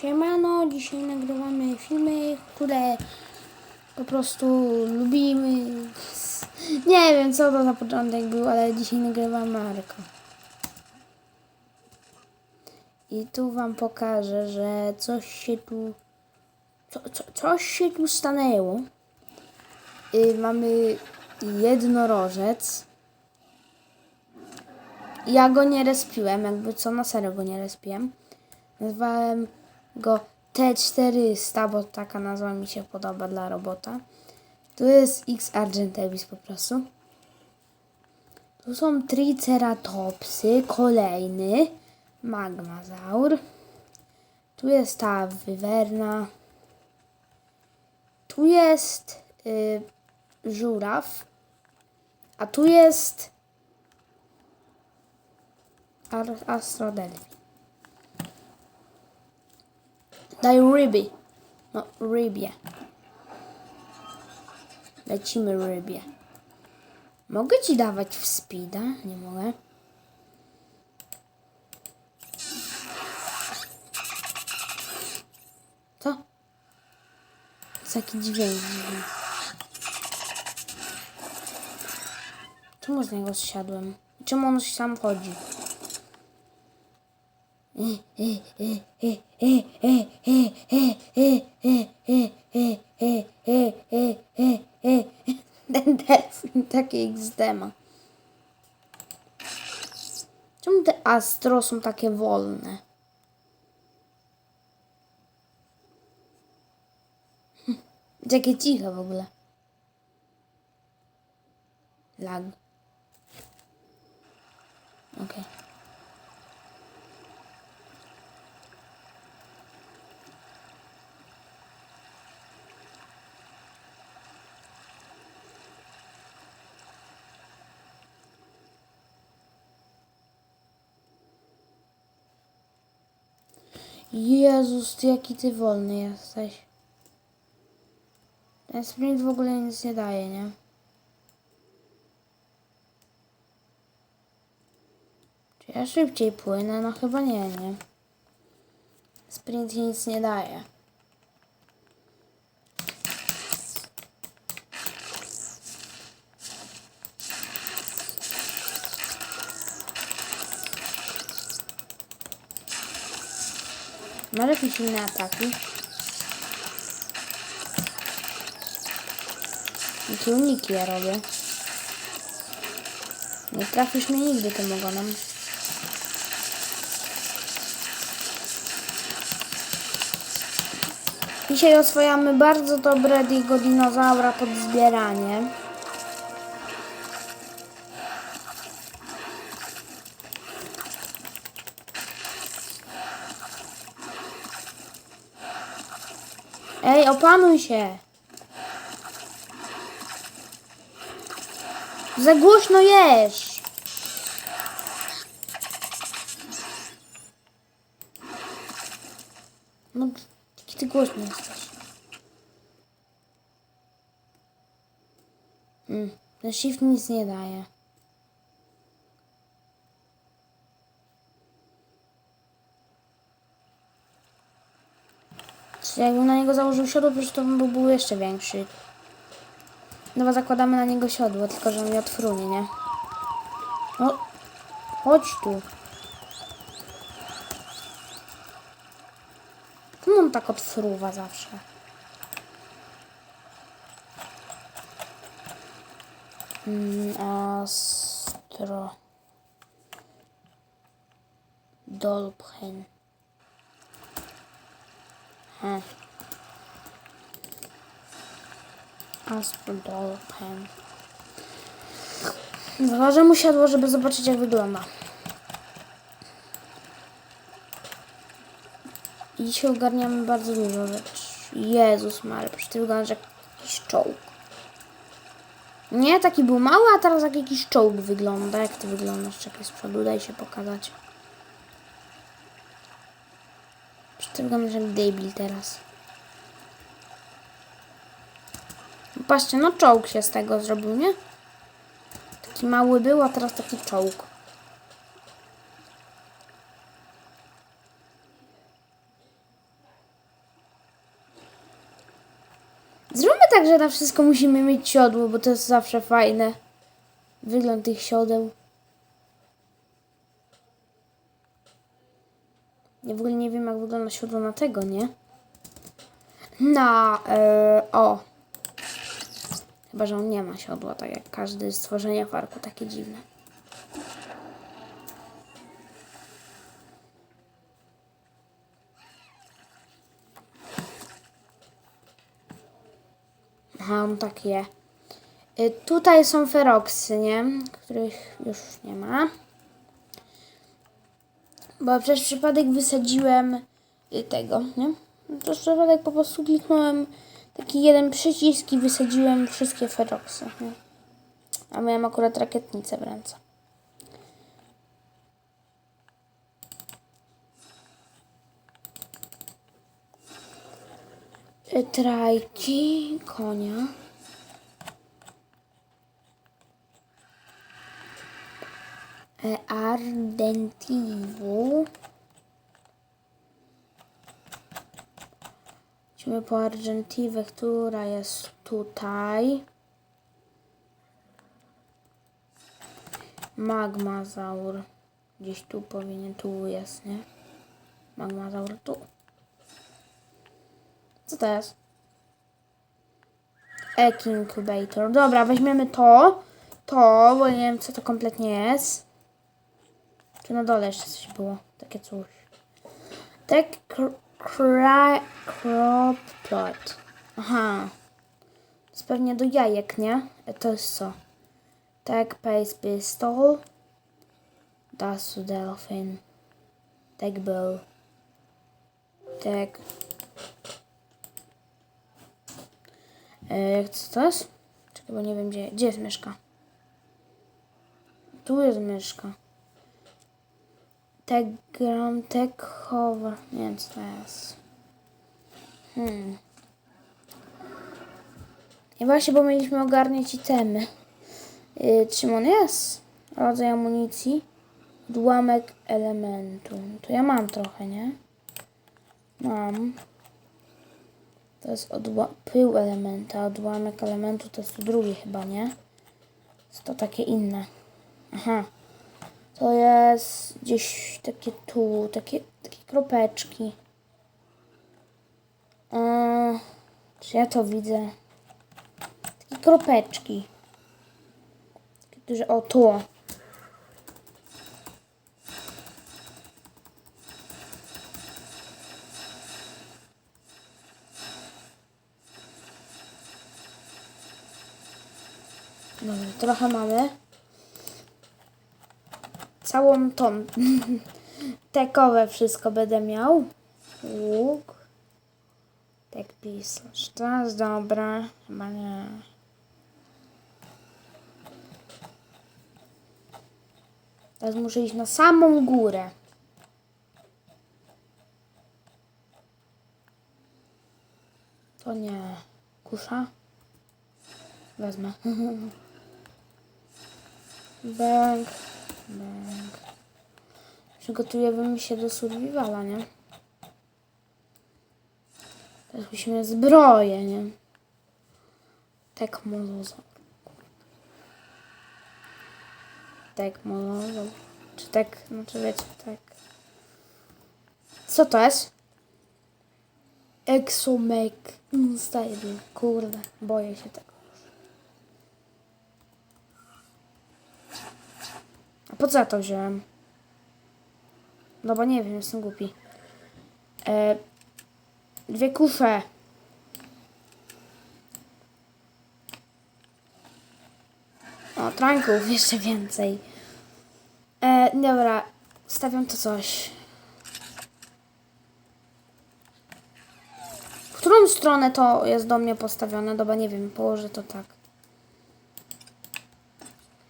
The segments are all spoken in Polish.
Siemano, dzisiaj nagrywamy filmy, które po prostu lubimy. Nie wiem co to za początek był, ale dzisiaj nagrywamy Marko. I tu wam pokażę, że coś się tu... Co, co, coś się tu stanęło. Y, mamy jednorożec. Ja go nie respiłem, jakby co na serio go nie respiłem. Nazwałem go T400, bo taka nazwa mi się podoba dla robota. Tu jest X Argentevis po prostu. Tu są Triceratopsy, kolejny Magmazaur. Tu jest ta Wywerna. Tu jest y, żuraw. A tu jest Astrodelphi. Daj ryby. No, rybie. Lecimy rybie. Mogę ci dawać w speeda? Nie mogę. Co? Taki dźwięk dziwny. Czemu z niego zsiadłem? Czemu on sam chodzi? Ten delfin ma. Czemu te astro są takie wolne? Hm, Jakie ciche w ogóle. Lag. Okej. Jezus, ty jaki ty wolny jesteś. Ten sprint w ogóle nic nie daje, nie? Czy ja szybciej płynę? No chyba nie, nie. Sprint nic nie daje. Ma lepiej silne ataki. Jakie uniki ja robię. Nie trafisz mnie nigdy tym ogonem. Dzisiaj oswajamy bardzo dobre Digo dinozaura pod zbieranie. Opanuj się! Za głośno jesz! No, jaki ty głośny jesteś. Mm, ten shift nic nie daje. Jakbym na niego założył siodło, to by był jeszcze większy. Dobra, zakładamy na niego siodło, tylko że mnie odfrunie, nie? No, chodź tu. Czemu on tak odfruwa zawsze? Mm, astro. Dolphin. He. Asphodolphin. Założę mu siadło, żeby zobaczyć jak wygląda. I dzisiaj ogarniamy bardzo dużo rzeczy. Jezus Mary, przecież ty wyglądasz jak jakiś czołg. Nie, taki był mały, a teraz jak jakiś czołg wygląda. Jak ty wyglądasz? Czekaj z przodu, daj się pokazać. Tylko możemy debil teraz. No patrzcie, no czołg się z tego zrobił, nie? Taki mały był, a teraz taki czołg. Zróbmy tak, że na wszystko musimy mieć siodło, bo to jest zawsze fajne. Wygląd tych siodeł. Ja w ogóle nie wiem, jak wygląda siodło na tego, nie? Na, e, o. Chyba, że on nie ma siodła, tak jak każde stworzenie w arku, takie dziwne. Aha, on tak je. Y, Tutaj są feroksy, nie? Których już nie ma. Bo przez przypadek wysadziłem y, tego, nie? Przez przypadek po prostu kliknąłem taki jeden przycisk i wysadziłem wszystkie feroksy. Nie? A miałem akurat rakietnicę w ręce. Trajki, konia. Ardentivu. Idźmy po Argentiwę, która jest tutaj. Magmazaur. Gdzieś tu powinien, tu jest, nie? Magmazaur tu. Co to jest? Egg Incubator. Dobra, weźmiemy to. To, bo nie wiem co to kompletnie jest. Tu na dole jeszcze coś było. Takie coś. Tak crop plot. Aha. To jest pewnie do jajek, nie? E, To jest co? Tak pace pistol. Dasu delphin. Tak bow. Tak. E, co to jest? Czekaj, bo nie wiem gdzie, gdzie jest myszka. Tu jest myszka. Tegram, tech hover. Nie wiem co to jest. Hmm. I właśnie, bo mieliśmy ogarniać itemy. Yy, czym on jest? Rodzaj amunicji. Odłamek elementu. To ja mam trochę, nie? Mam. To jest odła- pył elementa, odłamek elementu to jest tu drugi chyba, nie? To takie inne. Aha. To jest gdzieś takie tu, takie, takie kropeczki. Eee, czy ja to widzę? Takie kropeczki. Takie duże, o tu. Dobra, trochę mamy. Całą tą tekowe wszystko będę miał. Łuk. Tak pisać. To jest dobre. Chyba nie. Teraz muszę iść na samą górę. To nie. Kusza? Wezmę. Bęk. Przygotujemy się do survivala, nie? Teraz musimy zbroję, nie? Tak molozo. Tak molozo. Czy tak, znaczy wiecie, tak. Co to jest? Exomake Style. Kurde, boję się tego. A po co ja to wziąłem? No bo nie wiem, jestem głupi. E, dwie kusze. O, tranków jeszcze więcej. E, dobra, stawiam to coś. W którą stronę to jest do mnie postawione? Dobra, nie wiem, położę to tak.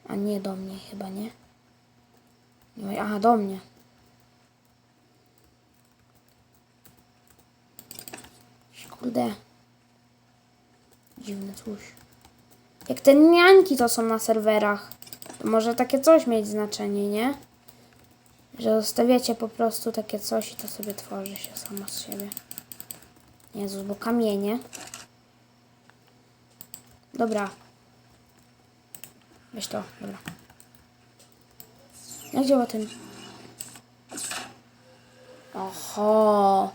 A nie do mnie chyba, nie? Nie, Aha, do mnie. Kurde. Dziwne coś. Jak te niańki to są na serwerach, to może takie coś mieć znaczenie, nie? Że zostawiacie po prostu takie coś i to sobie tworzy się samo z siebie. Jezus, bo kamienie. Dobra. Weź to, dobra. Jak działa ten... Oho.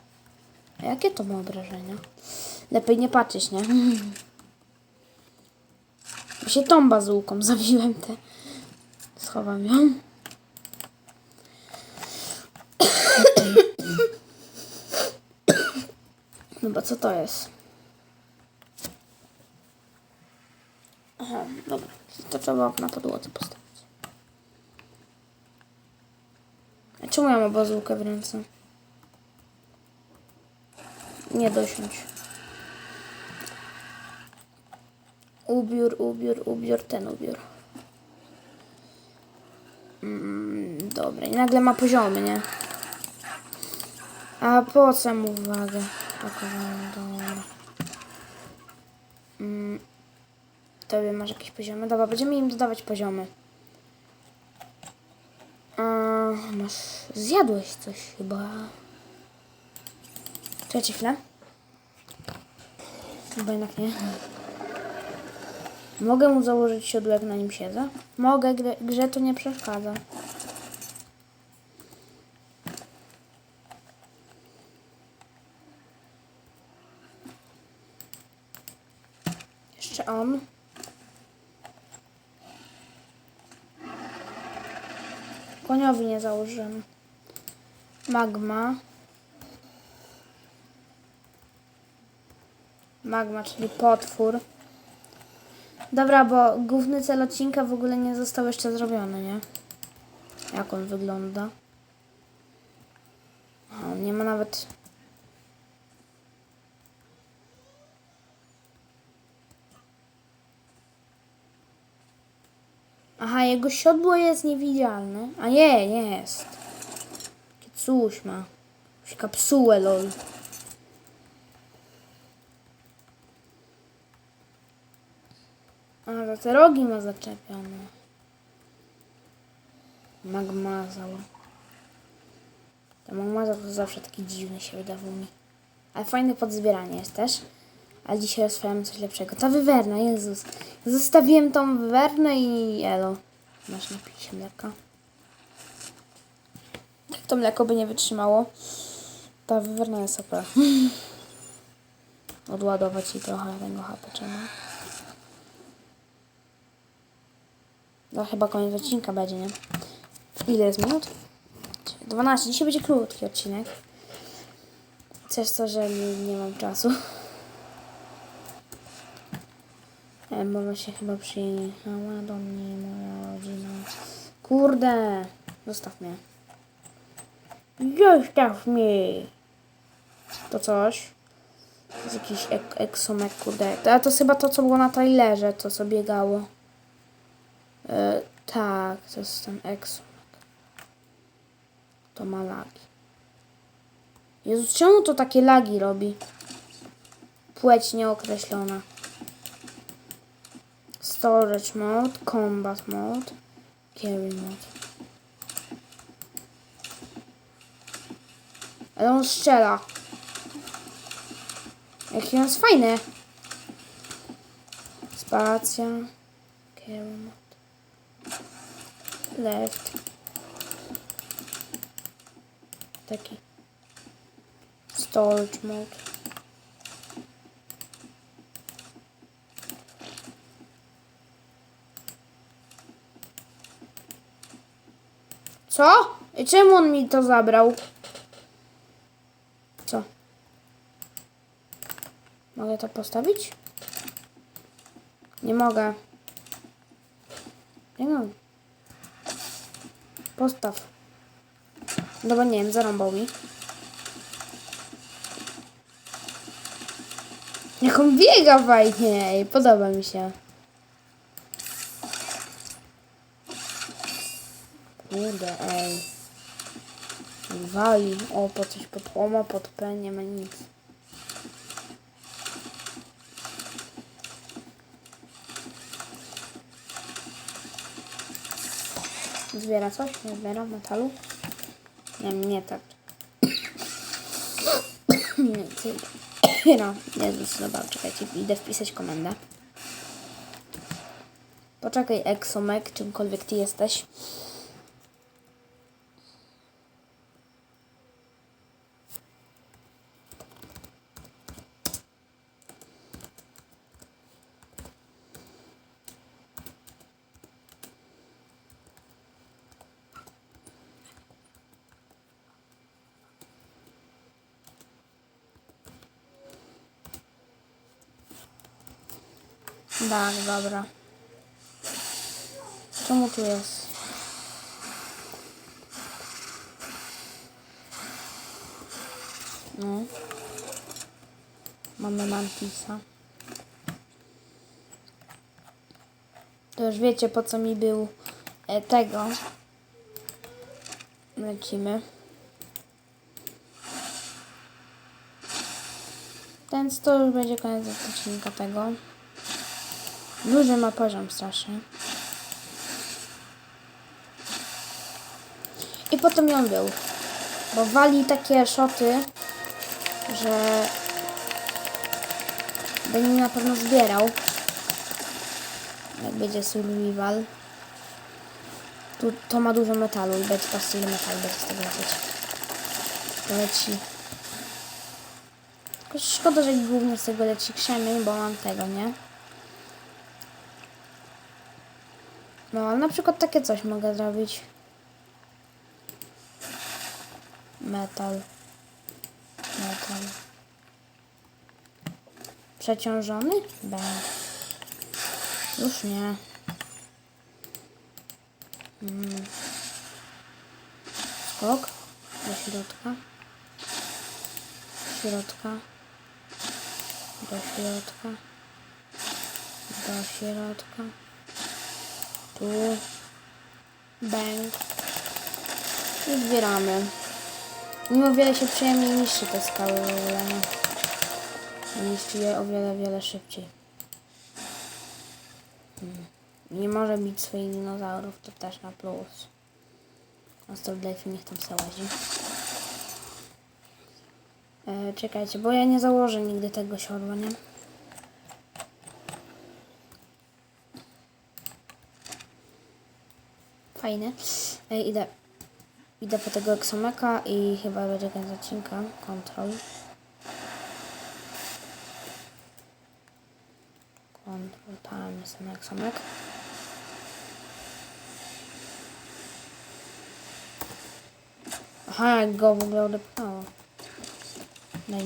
Jakie to ma obrażenia? Lepiej nie patrzeć, nie? Ja się tą bazułką zabiłem te. Schowam ją. No bo co to jest? Aha, dobra. To trzeba na podłodze postawić. A czemu ja mam bazułkę w ręce? Nie dosiąść. Ubiór, ubiór, ubiór, ten ubiór. Mm, dobra, i nagle ma poziomy, nie? A po co mu uwagę? Pakowałem, dobra. Mm, tobie masz jakieś poziomy? Dobra, będziemy im dodawać poziomy. Masz... Zjadłeś coś chyba. Czekajcie chwilę. Chyba jednak nie. Mogę mu założyć siodło, jak na nim siedzę? Mogę, grze, grze to nie przeszkadza. Jeszcze on. Koniowi nie założyłem. Magma. Magma, czyli potwór. Dobra, bo główny cel odcinka w ogóle nie został jeszcze zrobiony, nie? Jak on wygląda? A, on nie ma nawet... Aha, jego siodło jest niewidzialne. A nie, jest. Takie Coś ma. Jakąś kapsułę, lol. A, za te rogi ma zaczepione. Magmazał. Ta magmazał to zawsze taki dziwny się wydawał mi. Ale fajny pod zbieranie jest też. Ale dzisiaj oswajamy coś lepszego. Ta wywerna, Jezus. Zostawiłem tą wywernę i elo. Masz napij się mleka. Jak to mleko by nie wytrzymało? Ta wywerna jest super. Odładować jej trochę tego HP. No chyba koniec odcinka będzie, nie? Ile jest minut? 12. Dzisiaj będzie krótki odcinek. Przez to, że nie, nie mam czasu. E, Mama się chyba przyjechała do mnie, moja rodzina. Kurde! Zostaw mnie. Zostaw mnie! To coś. To jest jakiś ek eksomek, kurde. A to jest chyba to, co było na trailerze, to co biegało. E, tak, to jest ten eksomek. To ma lagi. Jezus, czemu to takie lagi robi? Płeć nieokreślona. Storage mode, combat mode, carry mode. Ale on strzela. Jaki jest fajny. Spacja, carry mode. Left. Taki. Storage mode. Co? Czemu on mi to zabrał? Co? Mogę to postawić? Nie mogę. Nie mogę. Postaw. Dobra, nie wiem, zarąbał mi. Jak on biega fajnie, podoba mi się. Kurde, ej. Wali. O, po coś pod oma, pod P, nie ma nic. Zbiera coś? Nie zbiera metalu? Nie, nie tak. nie, no, Jezus, dobra, czekajcie, idę wpisać komendę. Poczekaj, Exomek, czymkolwiek ty jesteś. Tak, dobra. Czemu tu jest? No. Mamy Mantisa. To już wiecie po co mi był e, tego. Lecimy. Ten to już będzie koniec odcinka tego. Duży ma poziom strasznie. I potem ją był. Bo wali takie szoty, że będzie na pewno zbierał. Jak będzie survival. Tu to ma dużo metalu i będzie pasuje metal, będzie z tego lecieć. To leci. Tylko szkoda, że głównie z tego leci krzemień, bo mam tego, nie? No, ale na przykład takie coś mogę zrobić. Metal. Metal. Przeciążony? Bęk. Już nie. Mm. Skok. Do środka. Środka. Do środka. Do środka. Tu. Bęk. I zbieramy. Mimo wiele się przyjemnie niszczy te skały w ogóle. Niszczy je o wiele, wiele szybciej. Hmm. Nie może bić swoich dinozaurów, to też na plus. A Stardate niech tam se łazi. E, czekajcie, bo ja nie założę nigdy tego siodła, nie? Fajne. E, idę. Idę po tego eksomeka i chyba będzie koniec odcinka. Kontrol. Kontrol, tam jest ten eksomek. Aha, jak go w ogóle odepchnęło. Daj.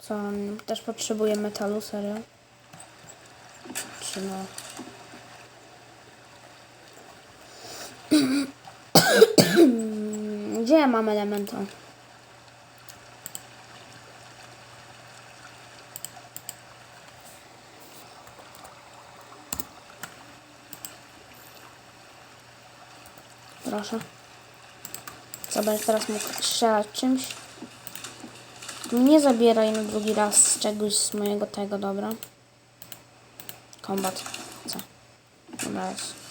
Co, on też potrzebuje metalu, serio? Czy no? Gdzie ja mam elementu? Proszę. Co będę teraz mógł strzelać czymś? Nie zabieraj na drugi raz czegoś z mojego tego, dobra? Kombat. Co? Dobra jest.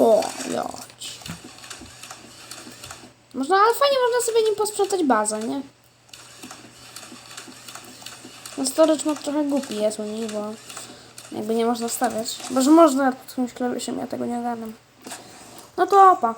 O, jać. Można, ale fajnie można sobie nim posprzątać bazę, nie? No storage mod trochę głupi jest u nich, bo jakby nie można stawiać. Chyba, że można pod jakimś klawiszem, ja tego nie ogarnam. No to opa.